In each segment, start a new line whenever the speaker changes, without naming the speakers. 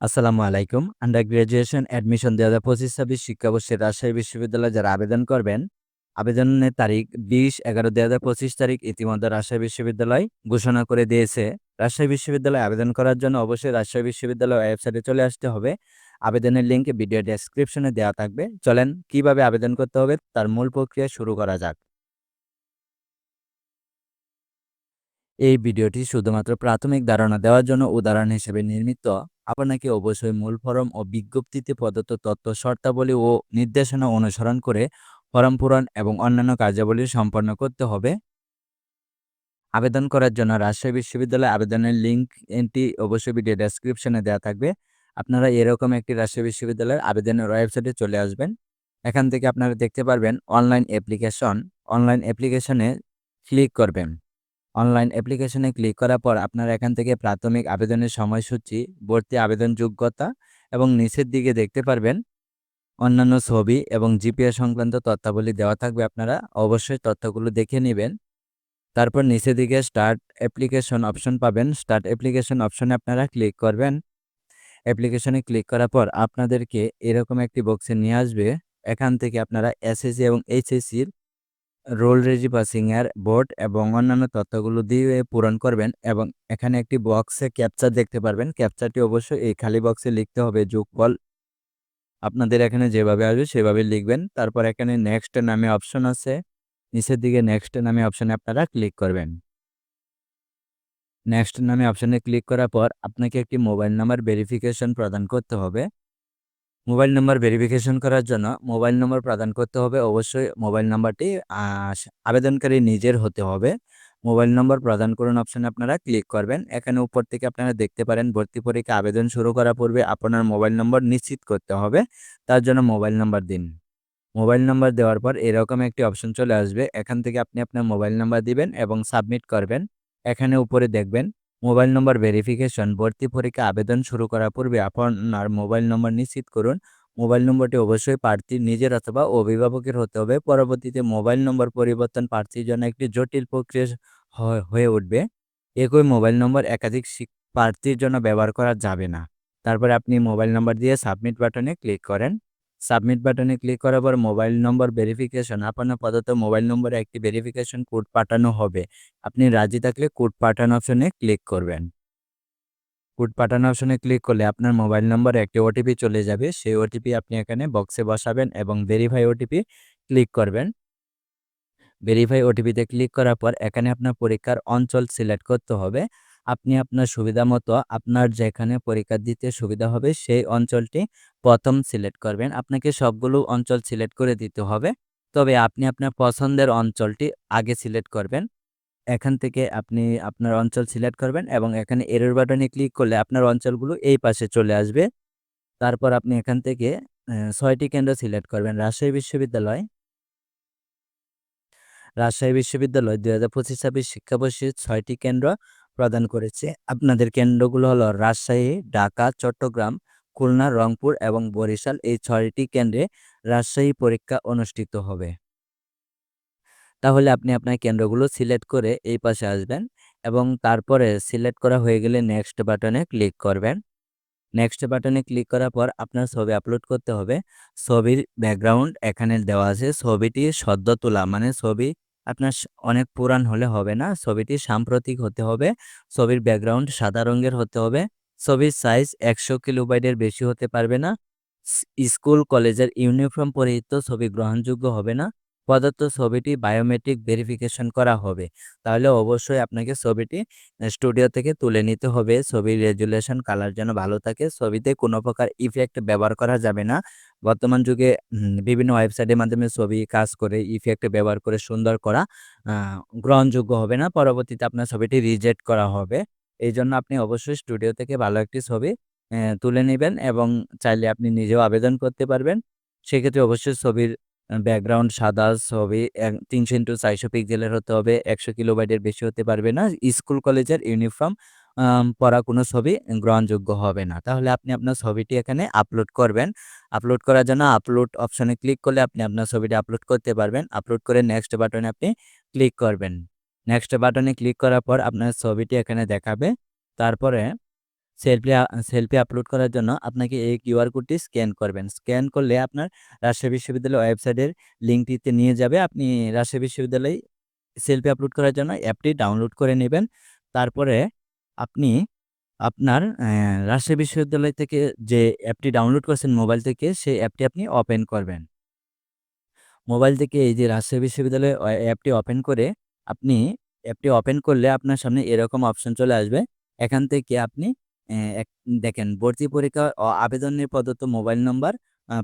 আসসালামু আলাইকুম। Under graduation admission ২০২৫-২৬ শিক্ষাবর্ষে রাজশাহী বিশ্ববিদ্যালয়ে যারা আবেদন করবেন, আবেদনের তারিখ ২০-১১-২০২৫ তারিখ ইতিমধ্যে রাজশাহী বিশ্ববিদ্যালয় ঘোষণা করে দিয়েছে। রাজশাহী বিশ্ববিদ্যালয়ে আবেদন করার জন্য অবশ্যই রাজশাহী বিশ্ববিদ্যালয় ওয়েবসাইটে চলে আসতে হবে। আবেদনের লিঙ্ক ভিডিও ডেসক্রিপশনে দেওয়া থাকবে। চলেন কীভাবে আবেদন করতে হবে তার মূল প্রক্রিয়া শুরু করা যাক। এই ভিডিওটি শুধুমাত্র প্রাথমিক ধারণা দেওয়ার জন্য উদাহরণ হিসেবে নির্মিত। আপনাকে অবশ্যই মূল ফরম ও বিজ্ঞপ্তিতে প্রদত্ত তথ্য, শর্তাবলী ও নির্দেশনা অনুসরণ করে ফরম পূরণ এবং অন্যান্য কার্যাবলী সম্পন্ন করতে হবে। আবেদন করার জন্য রাজশাহী বিশ্ববিদ্যালয়ে আবেদনের লিঙ্ক এটি অবশ্যই ভিডিও ডেসক্রিপশনে দেওয়া থাকবে। আপনারা এরকম একটি রাজশাহী বিশ্ববিদ্যালয়ের আবেদনের ওয়েবসাইটে চলে আসবেন। এখান থেকে আপনারা দেখতে পারবেন অনলাইন অ্যাপ্লিকেশন। অনলাইন অ্যাপ্লিকেশনে ক্লিক করবেন। অনলাইন অ্যাপ্লিকেশনে ক্লিক করার পর আপনারা এখান থেকে প্রাথমিক আবেদনের সময়সূচি, ভর্তি আবেদন যোগ্যতা এবং নিচের দিকে দেখতে পারবেন অন্যান্য ছবি এবং জিপিএ সংক্রান্ত তথ্যাবলী দেওয়া থাকবে আপনারা অবশ্যই তথ্যগুলো দেখে নেবেন। তারপর নিচের দিকে স্টার্ট অ্যাপ্লিকেশন অপশন পাবেন। স্টার্ট অ্যাপ্লিকেশন অপশনে আপনারা ক্লিক করবেন। অ্যাপ্লিকেশনে ক্লিক করার পর আপনাদেরকে এরকম একটি বক্সে নিয়ে আসবে। এখান থেকে আপনারা এসএসসি এবং এইচএসসির রোল রেজি পাসিংয়ের বোর্ড এবং অন্যান্য তথ্যগুলো দিয়ে পূরণ করবেন এবং এখানে একটি বক্সে ক্যাপচার দেখতে পারবেন। ক্যাপচারটি অবশ্যই এই খালি বক্সে লিখতে হবে যোগফল আপনাদের এখানে যেভাবে আসবে সেভাবে লিখবেন। তারপর এখানে নেক্সট নামে অপশন আছে। নিচের দিকে নেক্সট নামে অপশনে আপনারা ক্লিক করবেন। নেক্সট নামে অপশনে ক্লিক করার পর আপনাকে একটি মোবাইল নাম্বার ভেরিফিকেশন প্রদান করতে হবে। মোবাইল নাম্বার ভেরিফিকেশন করার জন্য মোবাইল নম্বর প্রদান করতে হবে। অবশ্যই মোবাইল নাম্বারটি আবেদনকারী নিজের হতে হবে। মোবাইল নম্বর প্রদান করুন অপশানে আপনারা ক্লিক করবেন। এখানে উপর থেকে আপনারা দেখতে পারেন ভর্তি পরীক্ষা, আবেদন শুরু করার পূর্বে আপনার মোবাইল নম্বর নিশ্চিত করতে হবে। তার জন্য মোবাইল নাম্বার দিন। মোবাইল নাম্বার দেওয়ার পর এরকম একটি অপশন চলে আসবে। এখান থেকে আপনি আপনার মোবাইল নাম্বার দিবেন এবং সাবমিট করবেন। এখানে উপরে দেখবেন মোবাইল নম্বর ভেরিফিকেশন, ভর্তি পরীক্ষা, আবেদন শুরু করার পূর্বে আপনার মোবাইল নম্বর নিশ্চিত করুন। মোবাইল নম্বরটি অবশ্যই প্রার্থীর নিজের অথবা অভিভাবকের হতে হবে। পরবর্তীতে মোবাইল নম্বর পরিবর্তন প্রার্থীর জন্য একটি জটিল প্রক্রিয়া হয়ে উঠবে। একই মোবাইল নম্বর একাধিক প্রার্থীর জন্য ব্যবহার করা যাবে না। তারপরে আপনি মোবাইল নম্বর দিয়ে সাবমিট বাটনে ক্লিক করেন। সাবমিট বাটনে ক্লিক করার পর মোবাইল নম্বর ভেরিফিকেশন আপনার প্রদত্ত মোবাইল নম্বরে একটি ভেরিফিকেশন কোড পাঠানো হবে। আপনি রাজি থাকলে কোড পাঠানো অপশনে ক্লিক করবেন। কোড পাঠানো অপশনে ক্লিক করলে আপনার মোবাইল নম্বরে একটি ওটিপি চলে যাবে। সেই ওটিপি আপনি এখানে বক্সে বসাবেন এবং ভেরিফাই ওটিপি ক্লিক করবেন। ভেরিফাই ওটিপিতে ক্লিক করার পর এখানে আপনার পরীক্ষার অঞ্চল সিলেক্ট করতে হবে। আপনি আপনার সুবিধা মতো আপনার যেখানে পরীক্ষা দিতে সুবিধা হবে সেই অঞ্চলটি প্রথম সিলেক্ট করবেন। আপনাকে সবগুলো অঞ্চল সিলেক্ট করে দিতে হবে। তবে আপনি আপনার পছন্দের অঞ্চলটি আগে সিলেক্ট করবেন। এখান থেকে আপনি আপনার অঞ্চল সিলেক্ট করবেন এবং এখানে এরর বাটনে ক্লিক করলে আপনার অঞ্চলগুলো এই পাশে চলে আসবে। তারপর আপনি এখান থেকে ছয়টি কেন্দ্র সিলেক্ট করবেন, রাজশাহী বিশ্ববিদ্যালয়। রাজশাহী বিশ্ববিদ্যালয়, দুই হাজার পঁচিশ ছাব্বিশ শিক্ষাবর্ষে ছয়টি কেন্দ্র। প্রদান করেছে। আপনাদের কেন্দ্রগুলো হলো রাজশাহী, ঢাকা, চট্টগ্রাম, খুলনা, রংপুর এবং বরিশাল। এই ছয়টি কেন্দ্রে রাজশাহী পরীক্ষা অনুষ্ঠিত হবে। তাহলে আপনি আপনার কেন্দ্রগুলো সিলেক্ট করে এই পাশে আসবেন এবং তারপরে সিলেক্ট করা হয়ে গেলে নেক্সট বাটনে ক্লিক করবেন। নেক্সট বাটনে ক্লিক করার পর আপনার ছবি আপলোড করতে হবে। ছবির ব্যাকগ্রাউন্ড এখানে দেওয়া আছে। ছবিটি সদ্য তোলা মানে ছবি আপনার অনেক পুরান হলে হবে না। ছবিটি সাম্প্রতিক হতে হবে। ছবির ব্যাকগ্রাউন্ড সাদা রঙের হতে হবে। ছবির সাইজ একশো কিলোবাইটের বেশি হতে পারবে না। স্কুল, কলেজের ইউনিফর্ম পরিহিত ছবি গ্রহণযোগ্য হবে না। প্রদত্ত ছবিটি বায়োমেট্রিক ভেরিফিকেশন করা হবে। তাহলে অবশ্যই আপনাকে ছবিটি স্টুডিও থেকে তুলে নিতে হবে। ছবির রেজুলেশন কালার যেন ভালো থাকে, ছবিতে কোনো প্রকার ইফেক্ট ব্যবহার করা যাবে না। বর্তমান যুগে বিভিন্ন ওয়েবসাইটের মাধ্যমে ছবি কাজ করে ইফেক্ট ব্যবহার করে সুন্দর করা গ্রহণযোগ্য হবে না। পরবর্তীতে আপনার ছবিটি রিজেক্ট করা হবে। এই জন্য আপনি অবশ্যই স্টুডিও থেকে ভালো একটি ছবি তুলে নেবেন এবং চাইলে আপনি নিজেও আবেদন করতে পারবেন। সেক্ষেত্রে অবশ্যই ছবির ব্যাকগ্রাউন্ড সাদা ছবি তিনশো ইন্টু চারশো পিক্সেলের হতে হবে, একশো কিলোবাইটের বেশি হতে পারবে না। স্কুল, কলেজের ইউনিফর্ম পরা কোনো ছবি গ্রহণযোগ্য হবে না। তাহলে আপনি আপনার ছবিটি এখানে আপলোড করবেন। আপলোড করার জন্য আপলোড অপশনে ক্লিক করলে আপনি আপনার ছবিটি আপলোড করতে পারবেন। আপলোড করে নেক্সট বাটনে আপনি ক্লিক করবেন। নেক্সট বাটনে ক্লিক করার পর আপনার ছবিটি এখানে দেখাবে। তারপরে সেলফি সেলফি আপলোড করার জন্য আপনাকে এই কিউআর কোডটি স্ক্যান করবেন। স্ক্যান করলে আপনার রাজশাহী বিশ্ববিদ্যালয়ের ওয়েবসাইটের লিঙ্কটিতে নিয়ে যাবে। আপনি রাজশাহী বিশ্ববিদ্যালয়ে সেলফি আপলোড করার জন্য অ্যাপটি ডাউনলোড করে নেবেন। তারপরে আপনি আপনার রাজশাহী বিশ্ববিদ্যালয় থেকে যে অ্যাপটি ডাউনলোড করছেন মোবাইল থেকে, সেই অ্যাপটি আপনি ওপেন করবেন। মোবাইল থেকে এই যে রাজশাহী বিশ্ববিদ্যালয়ের অ অ্যাপটি ওপেন করে আপনি অ্যাপটি ওপেন করলে আপনার সামনে এরকম অপশন চলে আসবে। এখান থেকে আপনি দেখেন ভর্তি পরীক্ষা অ আবেদনের প্রদত্ত মোবাইল নম্বর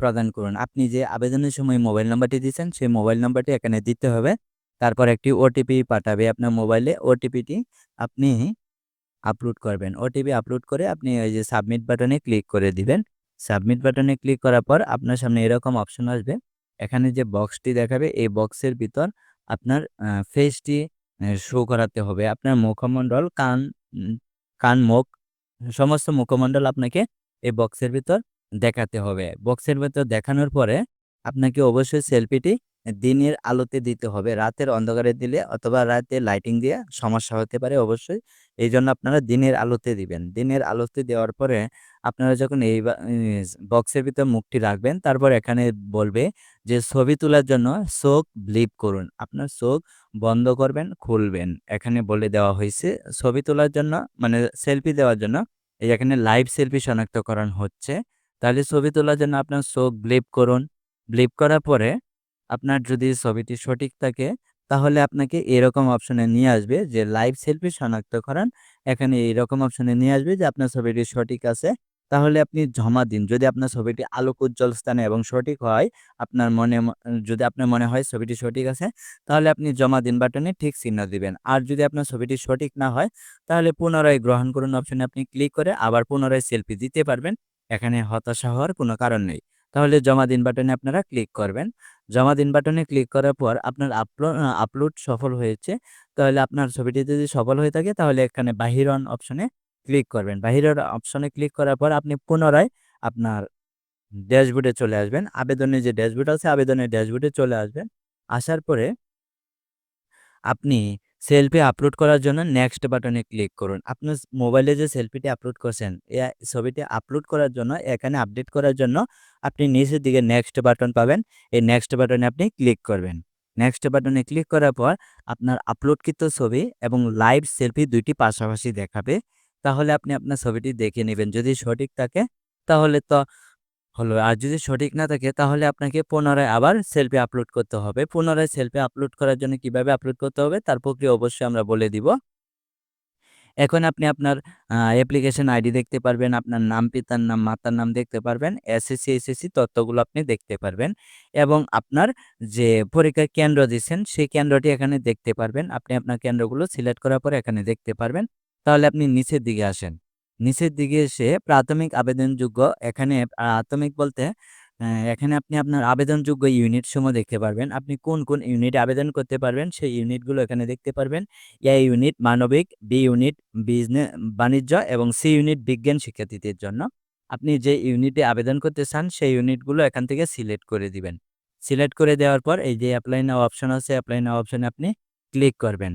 প্রদান করুন। আপনি যে আবেদনের সময় মোবাইল নাম্বারটি দিয়েছেন, সেই মোবাইল নাম্বারটি এখানে দিতে হবে। তারপর একটি ওটিপি পাঠাবে আপনার মোবাইলে। ওটিপিটি আপনি আপলোড করবেন। ওটিপি আপলোড করে আপনি ওই যে সাবমিট বাটনে ক্লিক করে দিবেন। সাবমিট বাটনে ক্লিক করার পর আপনার সামনে এরকম অপশন আসবে। এখানে যে বক্সটি দেখাবে এই বক্সের ভিতর আপনার ফেসটি শো করাতে হবে। আপনার মুখমণ্ডল, কান, কান, মুখ সমস্ত মুখমণ্ডল আপনাকে এই বক্সের ভিতর দেখাতে হবে। বক্সের ভিতর দেখানোর পরে আপনাকে অবশ্যই সেলফিটি দিনের আলোতে দিতে হবে। রাতের অন্ধকারে দিলে অথবা রাতে লাইটিং দিয়ে সমস্যা হতে পারে অবশ্যই। এই জন্য আপনারা দিনের আলোতে দিবেন। দিনের আলোতে দেওয়ার পরে আপনারা যখন এই বক্সের ভিতর মুখটি রাখবেন, তারপর এখানে বলবে যে ছবি তোলার জন্য চোখ ব্লিপ করুন। আপনার চোখ বন্ধ করবেন, খুলবেন। এখানে বলে দেওয়া হয়েছে ছবি তোলার জন্য মানে সেলফি দেওয়ার জন্য এই এখানে লাইভ সেলফি শনাক্তকরণ হচ্ছে। তাহলে ছবি তোলার জন্য আপনার চোখ ব্লিপ করুন। ব্লিপ করার পরে আপনার যদি ছবিটি সঠিক থাকে তাহলে আপনাকে এরকম অপশনে নিয়ে আসবে যে লাইভ সেলফি শনাক্তকরণ। এখানে এইরকম অপশনে নিয়ে আসবে যে আপনার ছবিটি সঠিক আছে। তাহলে আপনি জমা দিন। যদি আপনার ছবিটি আলোক উজ্জ্বল স্থানে এবং সঠিক হয়, আপনার মনে যদি আপনার মনে হয় ছবিটি সঠিক আছে, তাহলে আপনি জমা দিন বাটনে ঠিক চিহ্ন দিবেন। আর যদি আপনার ছবিটি সঠিক না হয়, তাহলে পুনরায় গ্রহণ করুন অপশনে আপনি ক্লিক করে আবার পুনরায় সেলফি দিতে পারবেন। এখানে হতাশা হওয়ার কোনো কারণ নেই। তাহলে জমা দিন বাটনে আপনারা ক্লিক করবেন। জমা দিন বাটনে ক্লিক করার পর আপনার আপলো আ আপলোড সফল হয়েছে। তাহলে আপনার ছবিটি যদি সফল হয়ে থাকে, তাহলে এখানে বাহির অন অপশনে ক্লিক করবেন। বাহির অন অপশনে ক্লিক করার পর আপনি পুনরায় আপনার ড্যাশবোর্ডে চলে আসবেন। আবেদনের যে ড্যাশবোর্ড আছে, আবেদনের ড্যাশবোর্ডে চলে আসবেন। আসার পরে আপনি সেলফি আপলোড করার জন্য নেক্সট বাটনে ক্লিক করুন। আপনার মোবাইলে যে সেলফিটি আপলোড করছেন, এ ছবিটি আপলোড করার জন্য এখানে আপডেট করার জন্য আপনি নিচের দিকে নেক্সট বাটন পাবেন। এই নেক্সট বাটনে আপনি ক্লিক করবেন। নেক্সট বাটনে ক্লিক করার পর আপনার আপলোডকৃত ছবি এবং লাইভ সেলফি দুইটি পাশাপাশি দেখাবে। তাহলে আপনি আপনার ছবিটি দেখে নেবেন যদি সঠিক থাকে তাহলে তো হলো। আর যদি সঠিক না থাকে তাহলে আপনাকে পুনরায় আবার সেলফি আপলোড করতে হবে। পুনরায় সেলফি আপলোড করার জন্য কীভাবে আপলোড করতে হবে তার প্রক্রিয়া অবশ্যই আমরা বলে দিব। এখন আপনি আপনার অ্যাপ্লিকেশন আইডি দেখতে পারবেন, আপনার নাম, পিতার নাম, মাতার নাম দেখতে পারবেন। এসএসসি, এইচএসসি তথ্যগুলো আপনি দেখতে পারবেন এবং আপনার যে পরীক্ষার কেন্দ্র দিছেন সেই কেন্দ্রটি এখানে দেখতে পারবেন। আপনি আপনার কেন্দ্রগুলো সিলেক্ট করার পরে এখানে দেখতে পারবেন। তাহলে আপনি নিচের দিকে আসেন। নিচের দিকে এসে প্রাথমিক আবেদনযোগ্য এখানে প্রাথমিক বলতে এখানে আপনি আপনার আবেদনযোগ্য ইউনিট সমূহ দেখতে পারবেন। আপনি কোন, কোন ইউনিট আবেদন করতে পারবেন সেই ইউনিটগুলো এখানে দেখতে পারবেন। এ ইউনিট মানবিক, বি ইউনিট বিজনে বাণিজ্য এবং সি ইউনিট বিজ্ঞান শিক্ষার্থীদের জন্য। আপনি যে ইউনিটে আবেদন করতে চান সেই ইউনিটগুলো এখান থেকে সিলেক্ট করে দিবেন। সিলেক্ট করে দেওয়ার পর এই যে এপ্লাই নাও অপশন আছে, এপ্লাই নাও অপশনে আপনি ক্লিক করবেন।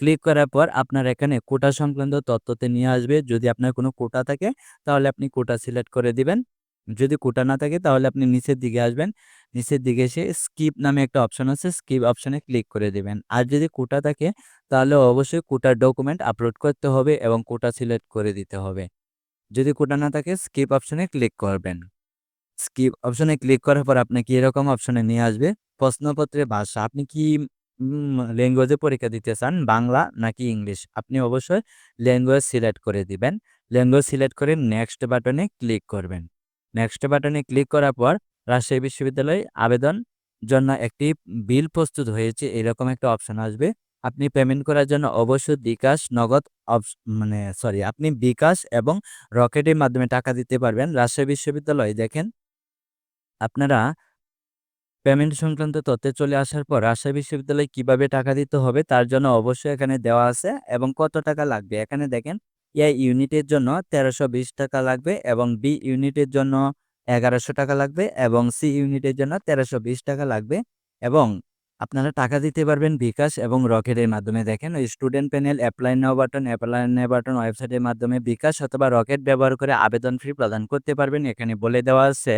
ক্লিক করার পর আপনার এখানে কোটা সংক্রান্ত তথ্যতে নিয়ে আসবে। যদি আপনার কোনো কোটা থাকে তাহলে আপনি কোটা সিলেক্ট করে দিবেন। যদি কোটা না থাকে তাহলে আপনি নিচের দিকে আসবেন। নিচের দিকে এসে স্কিপ নামে একটা অপশন আছে, স্কিপ অপশনে ক্লিক করে দিবেন। আর যদি কোটা থাকে তাহলে অবশ্যই কোটার ডকুমেন্ট আপলোড করতে হবে এবং কোটা সিলেক্ট করে দিতে হবে। যদি কোটা না থাকে স্কিপ অপশনে ক্লিক করবেন। স্কিপ অপশনে ক্লিক করার পর আপনাকে এরকম অপশনে নিয়ে আসবে। প্রশ্নপত্রের ভাষা আপনি কি ল্যাঙ্গুয়েজে পরীক্ষা দিতে চান, বাংলা নাকি ইংলিশ? আপনি অবশ্যই ল্যাঙ্গুয়েজ সিলেক্ট করে দিবেন। ল্যাঙ্গুয়েজ সিলেক্ট করে নেক্সট বাটনে ক্লিক করবেন। নেক্সট বাটনে ক্লিক করার পর রাজশাহী বিশ্ববিদ্যালয়ে আবেদন জন্য একটি বিল প্রস্তুত হয়েছে এরকম একটা অপশন আসবে। আপনি পেমেন্ট করার জন্য অবশ্যই বিকাশ, নগদ মানে সরি আপনি বিকাশ এবং রকেটের মাধ্যমে টাকা দিতে পারবেন। রাজশাহী বিশ্ববিদ্যালয়ে দেখেন আপনারা পেমেন্ট সংক্রান্ত তথ্যে চলে আসার পর রাজশাহী বিশ্ববিদ্যালয়ে কীভাবে টাকা দিতে হবে তার জন্য অবশ্যই এখানে দেওয়া আছে এবং কত টাকা লাগবে। এখানে দেখেন এ ইউনিটের জন্য ৳১৩২০ লাগবে এবং বি ইউনিটের জন্য ৳১১০০ লাগবে এবং সি ইউনিটের জন্য ৳১৩২০ লাগবে এবং আপনারা টাকা দিতে পারবেন বিকাশ এবং রকেটের মাধ্যমে দেখেন, ওই student panel apply now button apply now button ওয়েবসাইটের মাধ্যমে বিকাশ অথবা রকেট ব্যবহার করে আবেদন ফি প্রদান করতে পারবেন এখানে বলে দেওয়া আছে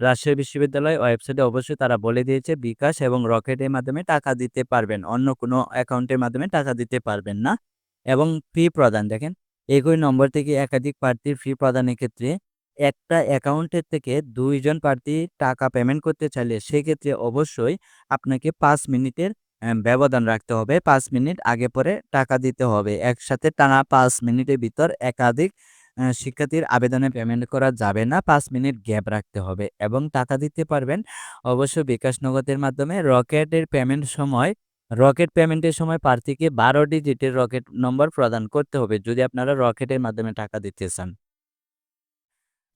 রাজশাহী বিশ্ববিদ্যালয় ওয়েবসাইটে অবশ্যই তারা বলে দিয়েছে, বিকাশ এবং রকেটের মাধ্যমে টাকা দিতে পারবেন। অন্য কোনো অ্যাকাউন্টের মাধ্যমে টাকা দিতে পারবেন না। এবং ফি প্রদান, দেখেন, একই নম্বর থেকে একাধিক প্রার্থীর ফি প্রদানের ক্ষেত্রে একটা অ্যাকাউন্টের থেকে দুইজন প্রার্থী টাকা পেমেন্ট করতে চাইলে সেক্ষেত্রে অবশ্যই আপনাকে পাঁচ মিনিটের ব্যবধান রাখতে হবে। পাঁচ মিনিট আগে পরে টাকা দিতে হবে। একসাথে টানা পাঁচ মিনিটের ভিতর একাধিক শিক্ষার্থীর আবেদনে পেমেন্ট করা যাবে না। পাঁচ মিনিট গ্যাপ রাখতে হবে এবং টাকা দিতে পারবেন। অবশ্য বিকাশ নগদের মাধ্যমে রকেটের পেমেন্ট সময়, রকেট পেমেন্টের সময় প্রার্থীকে বারো ডিজিটের রকেট নম্বর প্রদান করতে হবে যদি আপনারা রকেটের মাধ্যমে টাকা দিতে চান।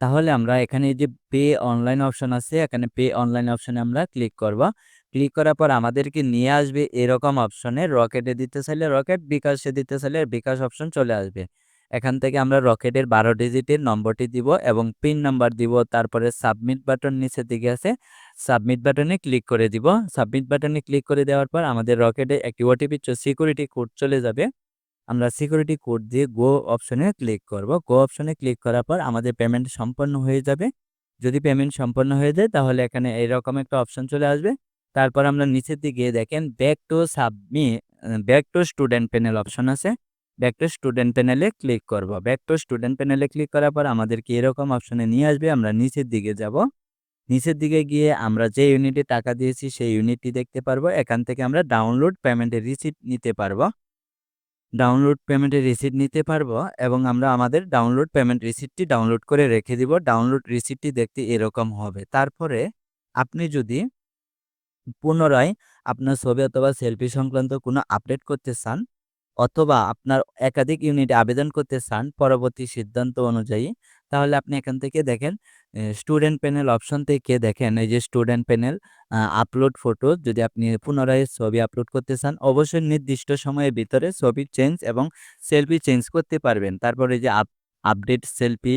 তাহলে আমরা এখানে যে পে অনলাইন অপশন আছে, এখানে পে অনলাইন অপশনে আমরা ক্লিক করব। ক্লিক করার পর আমাদেরকে নিয়ে আসবে এরকম অপশনে রকেটে দিতে চাইলে রকেট, বিকাশে দিতে চাইলে বিকাশ অপশন চলে আসবে। এখান থেকে আমরা রকেটের বারো ডিজিটের নম্বরটি দিব এবং পিন নাম্বার দিব, তারপরে সাবমিট বাটন নিচের দিকে আছে, সাবমিট বাটনে ক্লিক করে দিব। সাবমিট বাটনে ক্লিক করে দেওয়ার পর আমাদের রকেটে একটি ওটিপি সিকিউরিটি কোড চলে যাবে। আমরা সিকিউরিটি কোড দিয়ে গো অপশনে ক্লিক করব। গো অপশনে ক্লিক করার পর আমাদের পেমেন্ট সম্পন্ন হয়ে যাবে। যদি পেমেন্ট সম্পন্ন হয়ে যায়, তাহলে এখানে এইরকম একটা অপশন চলে আসবে। তারপর আমরা নিচের দিকে দেখেন back to submit back to student panel option আছে। ব্যাক টু স্টুডেন্ট প্যানেলে ক্লিক করব। ব্যাক টু স্টুডেন্ট প্যানেলে ক্লিক করার পর আমাদেরকে এরকম অপশনে নিয়ে আসবে। আমরা নিচের দিকে যাব। নিচের দিকে গিয়ে আমরা যে ইউনিটে টাকা দিয়েছি, সেই ইউনিটটি দেখতে পারব। এখান থেকে আমরা ডাউনলোড পেমেন্টের রিসিপ্ট নিতে পারব। ডাউনলোড পেমেন্টের রিসিপ্ট নিতে পারব এবং আমরা আমাদের ডাউনলোড পেমেন্ট রিসিপ্টটি ডাউনলোড করে রেখে দিব। ডাউনলোড রিসিপ্টটি দেখতে এরকম হবে। তারপরে আপনি যদি পুনরায় আপনার ছবি অথবা সেলফি সংক্রান্ত কোনো আপডেট করতে চান অথবা আপনার একাধিক ইউনিটে আবেদন করতে চান পরবর্তী সিদ্ধান্ত অনুযায়ী, তাহলে আপনি এখান থেকে দেখেন স্টুডেন্ট প্যানেল অপশন থেকে দেখেন, এই যে স্টুডেন্ট প্যানেল আপলোড ফটো, যদি আপনি পুনরায় ছবি আপলোড করতে চান, অবশ্যই নির্দিষ্ট সময়ের ভিতরে ছবি চেঞ্জ এবং সেলফি চেঞ্জ করতে পারবেন। তারপরে যে up, update selfie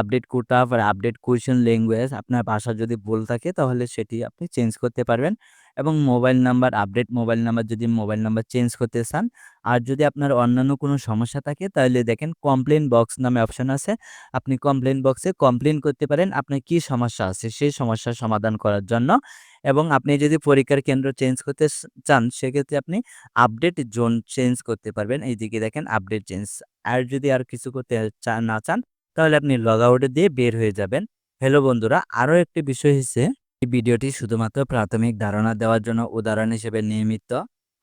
update quota update question language, আপনার ভাষা যদি ভুল থাকে, তাহলে সেটি আপনি চেঞ্জ করতে পারবেন। এবং mobile number, update mobile number যদি মোবাইল নাম্বার চেঞ্জ করতে চান, আর যদি আপনার অন্যান্য কোনো সমস্যা থাকে, তাহলে দেখেন কমপ্লেন বক্স নামে অপশন আছে। আপনি কমপ্লেন বক্সে কমপ্লেন করতে পারেন আপনার কি সমস্যা আছে, সেই সমস্যার সমাধান করার জন্য। এবং আপনি যদি পরীক্ষার কেন্দ্র চেঞ্জ করতে চান, সেক্ষেত্রে আপনি আপডেট জোন চেঞ্জ করতে পারবেন। এইদিকে দেখেন আপডেট চেঞ্জ আর যদি আর কিছু করতে চা- না চান, তাহলে আপনি লগ আউটে দিয়ে বের হয়ে যাবেন। হ্যালো বন্ধুরা, আরও একটি বিষয় হচ্ছে এই ভিডিওটি শুধুমাত্র প্রাথমিক ধারণা দেওয়ার জন্য উদাহরণ হিসেবে নির্মিত।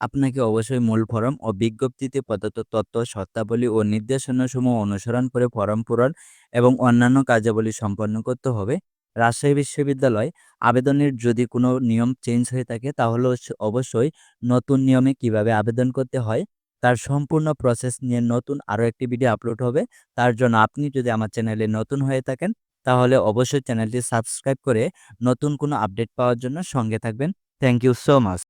আপনাকে অবশ্যই মূল ফরম ও বিজ্ঞপ্তিতে প্রদত্ত তথ্য, শর্তাবলী ও নির্দেশনাসমূহ অনুসরণ করে ফরম পূরণ এবং অন্যান্য কার্যাবলী সম্পন্ন করতে হবে। রাজশাহী বিশ্ববিদ্যালয় আবেদনের যদি কোনো নিয়ম চেঞ্জ হয়ে থাকে, তাহলে অবশ্যই নতুন নিয়মে কীভাবে আবেদন করতে হয়, তার সম্পূর্ণ প্রসেস নিয়ে নতুন আরও একটি ভিডিও আপলোড হবে। তার জন্য আপনি যদি আমার চ্যানেলে নতুন হয়ে থাকেন তাহলে অবশ্যই চ্যানেলটি সাবস্ক্রাইব করে নতুন কোনো আপডেট পাওয়ার জন্য সঙ্গে থাকবেন। Thank you so much